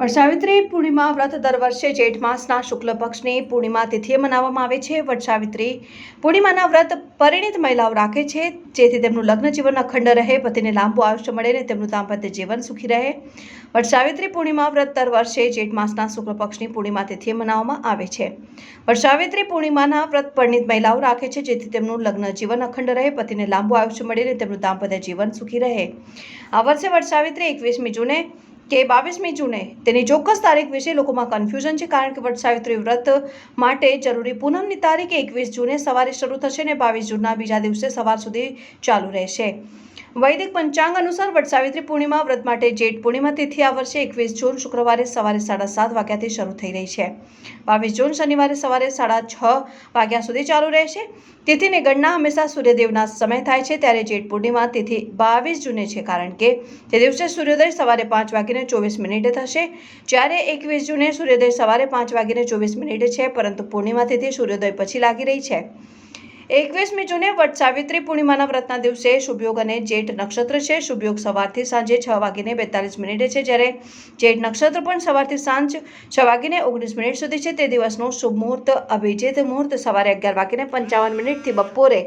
વટસાવિત્રી પૂર્ણિમા વ્રત દર વર્ષે જેઠ માસના શુક્લ પક્ષની પૂર્ણિમા તિથિએ મનાવવામાં આવે છે. વટસાવિત્રી પૂર્ણિમાના વ્રત પરિણીત મહિલાઓ રાખે છે, જેથી તેમનું લગ્ન જીવન અખંડ રહે, પતિને લાંબુ આયુષ્ય મળે અને તેમનું દાંપત્ય જીવન સુખી રહે. વટસાવિત્રી પૂર્ણિમા વ્રત દર વર્ષે જેઠ માસના શુક્લ પક્ષની પૂર્ણિમા તિથિએ મનાવવામાં આવે છે. વટસાવિત્રી પૂર્ણિમાના વ્રત પરિણિત મહિલાઓ રાખે છે, જેથી તેમનું લગ્ન જીવન અખંડ રહે, પતિને લાંબુ આયુષ્ય મળે અને તેમનું દાંપત્ય જીવન સુખી રહે. આ વર્ષે વટસાવિત્રી એકવીસમી જૂને કે બાવીસમી જૂને તેની ચોક્કસ તારીખ વિશે લોકોમાં કન્ફ્યુઝન છે, કારણ કે વટ સાવિત્રી વ્રત માટે જરૂરી પૂનમની તારીખ એકવીસ જૂને સવારે શરૂ થશે અને બાવીસ જૂનના બીજા દિવસે સવાર સુધી ચાલુ રહેશે. વૈદિક પંચાંગ અનુસાર વટ સાવિત્રી પૂર્ણિમા, વ્રત માટે જેઠ પૂર્ણિમા તિથિ આ વર્ષે એકવીસ જૂન શુક્રવારે સવારે સાડા સાત વાગ્યાથી શરૂ થઈ રહી છે. બાવીસ જૂન શનિવારે સવારે સાડા છ વાગ્યા સુધી ચાલુ રહેશે. તિથિની ગણના હંમેશા સૂર્યદેવના સમય થાય છે ત્યારે જેઠ પૂર્ણિમા તિથિ બાવીસ જૂને છે કારણ કે તે દિવસે સૂર્યોદય સવારે પાંચ વાગીને ચોવીસ મિનિટે થશે. જ્યારે એકવીસ જૂને સૂર્યોદય સવારે પાંચ વાગીને ચોવીસ મિનિટે છે, પરંતુ પૂર્ણિમા તિથિ સૂર્યોદય પછી લાગી રહી છે. એકવીસમી જૂને વટ સાવિત્રી પૂર્ણિમાના વ્રતના દિવસે શુભયોગ અને જેઠ નક્ષત્ર છે. શુભયોગ સવારથી સાંજે છ વાગીને બેતાલીસ મિનિટે છે. જ્યારે જેઠ નક્ષત્ર પણ સવારથી સાંજ છ વાગીને ઓગણીસ મિનિટ સુધી છે. તે દિવસનું શુભ મુહૂર્ત, અભિજીત મુહૂર્ત સવારે અગિયાર વાગીને પંચાવન મિનિટથી બપોરે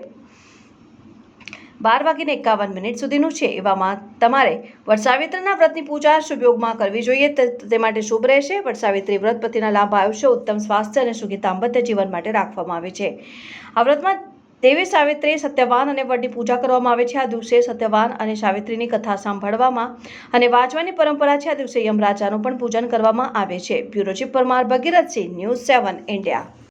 બાર વાગીને એકાવન મિનિટ સુધીનું છે. એવામાં તમારે વટસાવિત્રીના વ્રતની પૂજા શુભયોગમાં કરવી જોઈએ. તે માટે શુભ રહેશે. વટસાવિત્રી વ્રત પતિના લાંબા આયુષ્ય, ઉત્તમ સ્વાસ્થ્ય અને સુખી તાંબત્ય જીવન માટે રાખવામાં આવે છે. આ વ્રતમાં દેવી સાવિત્રી, સત્યવાન અને વડની પૂજા કરવામાં આવે છે. આ દિવસે સત્યવાન અને સાવિત્રીની કથા સાંભળવામાં અને વાંચવાની પરંપરા છે. આ દિવસે યમરાજાનું પણ પૂજન કરવામાં આવે છે. Bureau chief Parmar, Bhagirathsinh, news seven, India.